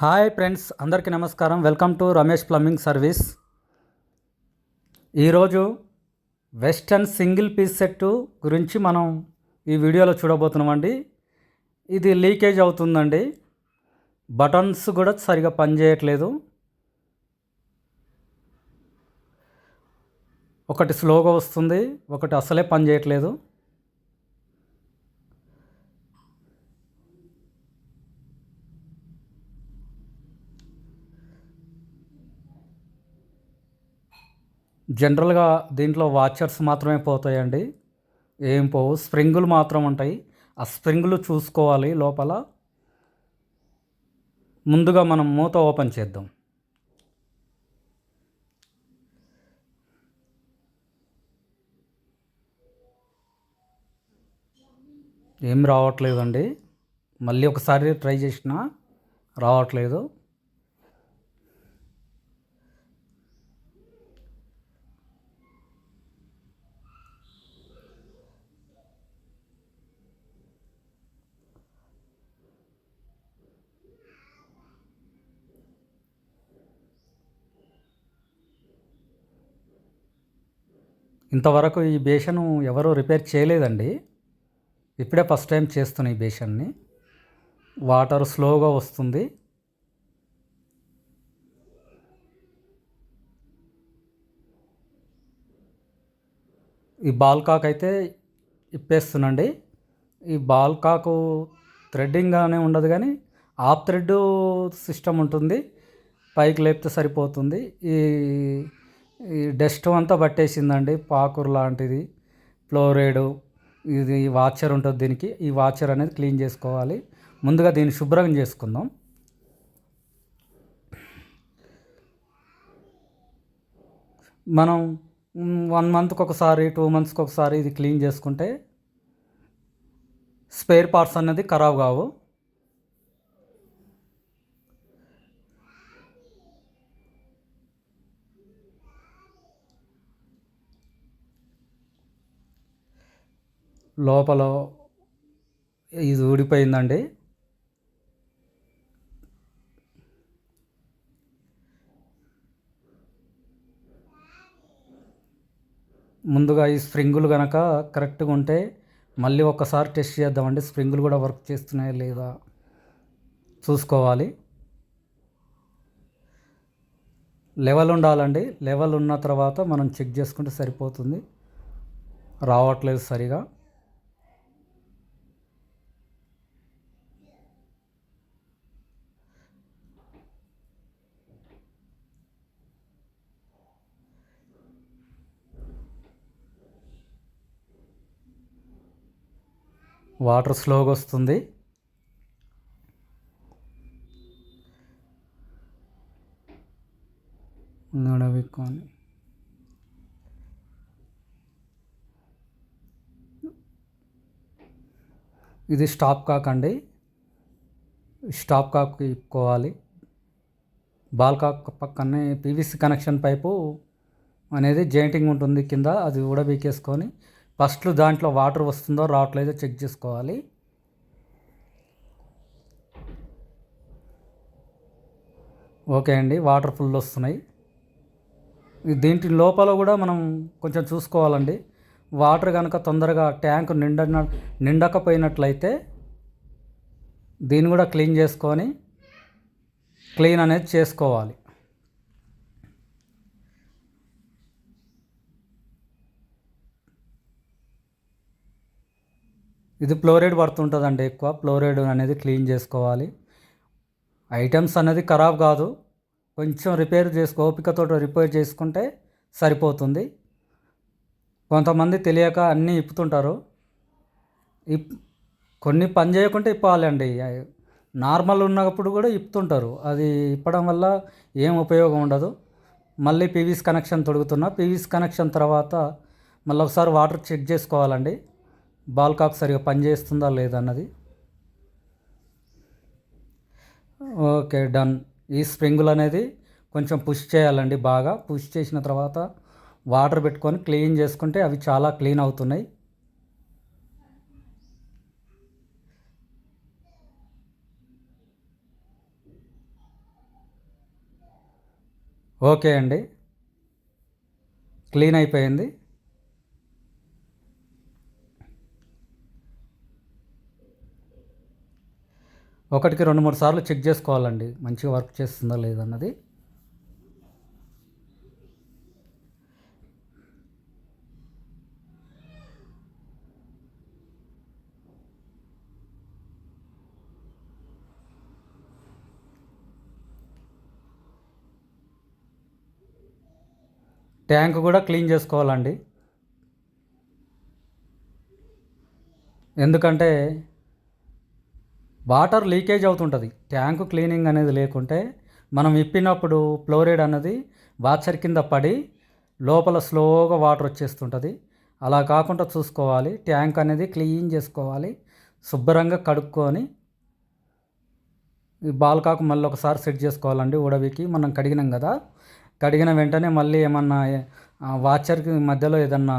Hi friends అందరికీ నమస్కారం. Welcome to Ramesh plumbing service. ఈరోజు వెస్టర్న్ సింగిల్ పీస్ సెట్ గురించి మనం ఈ వీడియోలో చూడబోతున్నామండి. ఇది లీకేజ్ అవుతుందండి. బటన్స్ కూడా సరిగా పనిచేయట్లేదు. ఒకటి స్లోగా వస్తుంది ఒకటి అసలే పనిచేయట్లేదు. జనరల్గా దీంట్లో వాచర్స్ మాత్రమే పోతాయండి. ఏం పోవు. స్ప్రింగులు మాత్రం ఉంటాయి. ఆ స్ప్రింగులు చూసుకోవాలి లోపల. ముందుగా మనం మూత ఓపెన్ చేద్దాం. ఏం రావట్లేదండి. మళ్ళీ ఒకసారి ట్రై చేసినా రావట్లేదు. ఇంతవరకు ఈ బేషను ఎవరు రిపేర్ చేయలేదండి. ఇప్పుడే ఫస్ట్ టైం చేస్తున్నాయి ఈ బేషన్ని. వాటర్ స్లోగా వస్తుంది. ఈ బాల్ కాక్ అయితే ఇప్పేస్తున్నాండి ఈ బాల్ కాకు థ్రెడ్డింగ్గానే ఉండదు కానీ ఆఫ్ థ్రెడ్ సిస్టమ్ ఉంటుంది. పైకి లేపితే సరిపోతుంది. ఈ ఈ డస్ట్ అంతా పట్టేసిందండి పాకురు లాంటిది ఫ్లోరైడ్ ఇది వాచర్ ఉంటుంది దీనికి ఈ వాచర్ అనేది క్లీన్ చేసుకోవాలి. ముందుగా దీన్ని శుభ్రం చేసుకుందాం. మనం వన్ మంత్కి ఒకసారి టూ మంత్స్కి ఒకసారి ఇది క్లీన్ చేసుకుంటే స్పేర్ పార్ట్స్ అనేది ఖరాబ్ కావు. లోపల ఇది ఊడిపోయిందండి. ముందుగా ఈ స్ప్రింగులు కనుక కరెక్ట్గా ఉంటే మళ్ళీ ఒక్కసారి టెస్ట్ చేద్దామండి. స్ప్రింగులు కూడా వర్క్ చేస్తున్నాయా లేదా చూసుకోవాలి. లెవెల్ ఉండాలండి. లెవెల్ ఉన్న తర్వాత మనం చెక్ చేసుకుంటే సరిపోతుంది. రావట్లేదు సరిగా. వాటర్ స్లోగా వస్తుంది. నడవికొని ఇది స్టాప్ కాక్ అండి స్టాప్ కాక్ ఇప్పుకోవాలి. బాల్ కాక్ పక్కనే పీవీసీ కనెక్షన్ పైపు అనేది జాయింటింగ్ ఉంటుంది కింద అది కూడా వీకేసుకొని ఫస్ట్ దాంట్లో వాటర్ వస్తుందో రావట్లేదో చెక్ చేసుకోవాలి. ఓకే అండి వాటర్ ఫుల్ వస్తున్నాయి. దీంటి లోపల కూడా మనం కొంచెం చూసుకోవాలండి. వాటర్ కనుక తొందరగా ట్యాంక్ నిండ నిండకపోయినట్లయితే దీన్ని కూడా క్లీన్ చేసుకొని క్లీన్ అనేది చేసుకోవాలి. ఇది ఫ్లోరైడ్ పడుతుంటుందండి ఎక్కువ. ఫ్లోరైడ్ అనేది క్లీన్ చేసుకోవాలి. ఐటమ్స్ అనేది ఖరాబ్ కాదు. కొంచెం రిపేర్ చేసుకో ఓపికతో రిపేర్ చేసుకుంటే సరిపోతుంది. కొంతమంది తెలియక అన్నీ ఇప్పుతుంటారు. ఇప్ కొన్ని పని చేయకుంటే ఇప్పాలండి. నార్మల్ ఉన్నప్పుడు కూడా ఇప్పుతుంటారు. అది ఇప్పడం వల్ల ఏం ఉపయోగం ఉండదు. మళ్ళీ పీవీస్ కనెక్షన్ తొడుగుతున్నా. పీవీస్ కనెక్షన్ తర్వాత మళ్ళీ ఒకసారి వాటర్ చెక్ చేసుకోవాలండి. బాల్ కాక్ సరిగా పనిచేస్తుందా లేదన్నది ఓకే డన్. ఈ స్ప్రింగులు అనేది కొంచెం పుష్ చేయాలండి బాగా. పుష్ చేసిన తర్వాత వాటర్ పెట్టుకొని క్లీన్ చేసుకుంటే అవి చాలా క్లీన్ అవుతున్నాయి. ఓకే అండి. క్లీన్ అయిపోయింది. ఒకటికి రెండు మూడు సార్లు చెక్ చేసుకోవాలండి. మంచిగా వర్క్ చేస్తుందా లేదన్నది ట్యాంక్ కూడా క్లీన్ చేసుకోవాలండి. ఎందుకంటే వాటర్ లీకేజ్ అవుతుంటుంది. ట్యాంకు క్లీనింగ్ అనేది లేకుంటే మనం ఇప్పినప్పుడు ఫ్లోరైడ్ అనేది వాచర్ కింద పడి లోపల స్లోగా వాటర్ వచ్చేస్తుంటుంది. అలా కాకుండా చూసుకోవాలి. ట్యాంక్ అనేది క్లీన్ చేసుకోవాలి. శుభ్రంగా కడుక్కొని ఈ బాల్కాకు మళ్ళీ ఒకసారి సెట్ చేసుకోవాలండి ఉడవికి. మనం కడిగినాం కదా. కడిగిన వెంటనే మళ్ళీ ఏమన్నా వాచర్కి మధ్యలో ఏదన్నా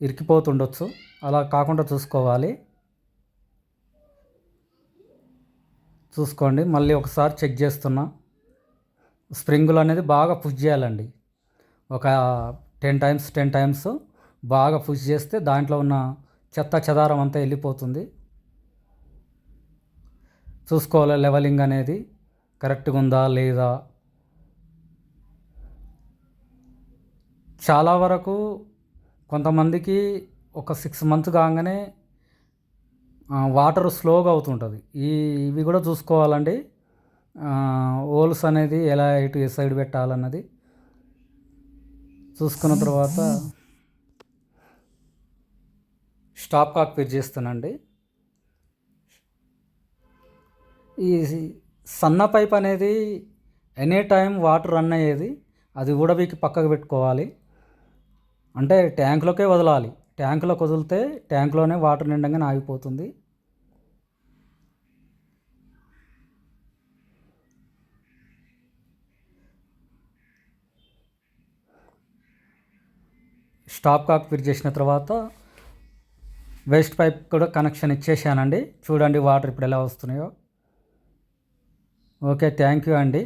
ఇరికిపోతుండొచ్చు. అలా కాకుండా చూసుకోవాలి. చూసుకోండి. మళ్ళీ ఒకసారి చెక్ చేస్తున్నా. స్ప్రింగులు అనేది బాగా పుష్ చేయాలండి. ఒక టెన్ టైమ్స్ టెన్ టైమ్స్ బాగా పుష్ చేస్తే దాంట్లో ఉన్న చెత్త చెదారం అంతా వెళ్ళిపోతుంది. చూసుకోవాలి లెవెలింగ్ అనేది. కరెక్ట్గా ఉందా లేదా? చాలా వరకు కొంతమందికి ఒక సిక్స్ మంత్స్ కాగానే వాటర్ స్లోగా అవుతుంటుంది. ఈ ఇవి కూడా చూసుకోవాలండి. ఓల్స్ అనేది ఎలా ఇటు ఏ సైడ్ పెట్టాలన్నది చూసుకున్న తర్వాత స్టాప్ కాక్ ఫిట్ చేస్తానండి. ఈ సన్న పైప్ అనేది ఎనీ టైం వాటర్ రన్ అయ్యేది అది కూడా వీకి పక్కకు పెట్టుకోవాలి. అంటే ట్యాంక్లోకే వదలాలి. ట్యాంకులోకి వదిలితే ట్యాంక్లోనే వాటర్ నిండంగానే ఆగిపోతుంది. స్టాప్ కాక్ ఫిట్ చేసిన తర్వాత వేస్ట్ పైప్ కూడా కనెక్షన్ ఇచ్చేసానండి. చూడండి వాటర్ ఇప్పుడు ఎలా వస్తున్నాయో. ఓకే థ్యాంక్ యూ అండి.